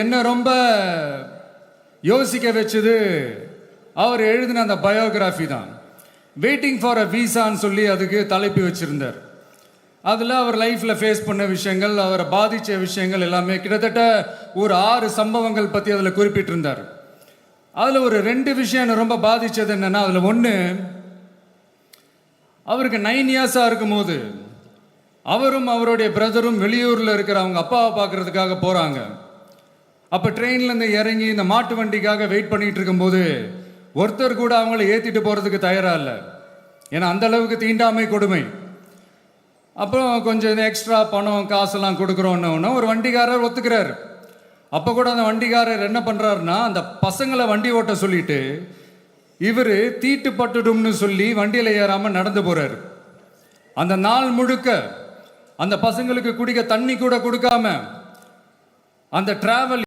என்ன ரொம்ப யோசிக்க வச்சது? அவர் எழுதின அந்த பயோகிராஃபி தான். வெயிட்டிங் ஃபார் அ விசான்னு சொல்லி அதுக்கு தலைப்பு வச்சிருந்தார். அதில் அவர் லைஃப்பில் ஃபேஸ் பண்ண விஷயங்கள் அவரை பாதித்த விஷயங்கள் எல்லாமே கிட்டத்தட்ட ஒரு ஆறு சம்பவங்கள் பற்றி அதில் குறிப்பிட்டிருந்தார். அதில் ஒரு ரெண்டு விஷயம் என்னை ரொம்ப பாதித்தது என்னென்னா அதில் ஒன்று அவருக்கு நைன் இயர்ஸாக இருக்கும்போது அவரும் அவருடைய பிரதரும் வெளியூரில் இருக்கிற அவங்க அப்பாவை பார்க்கறதுக்காக போகிறாங்க அப்போ ட்ரெயின்லேருந்து இறங்கி இந்த மாட்டு வண்டிக்காக வெயிட் பண்ணிகிட்டு இருக்கும்போது ஒருத்தர் கூட அவங்கள ஏற்றிட்டு போகிறதுக்கு தயாராக இல்லை. ஏன்னா அந்த அளவுக்கு தீண்டாமை கொடுமை. அப்புறம் கொஞ்சம் இந்த எக்ஸ்ட்ரா பணம் காசெல்லாம் கொடுக்குறோன்னு ஒரு வண்டிக்காரர் ஒத்துக்கிறார். அப்போ கூட அந்த வண்டிக்காரர் என்ன பண்ணுறாருன்னா அந்த பசங்களை வண்டி ஓட்ட சொல்லிட்டு இவர் தீட்டுப்பட்டுடும்னு சொல்லி வண்டியில் ஏறாமல் நடந்து போகிறார் அந்த நாள் முழுக்க அந்த பசங்களுக்கு குடிக்க தண்ணி கூட கொடுக்காம அந்த டிராவல்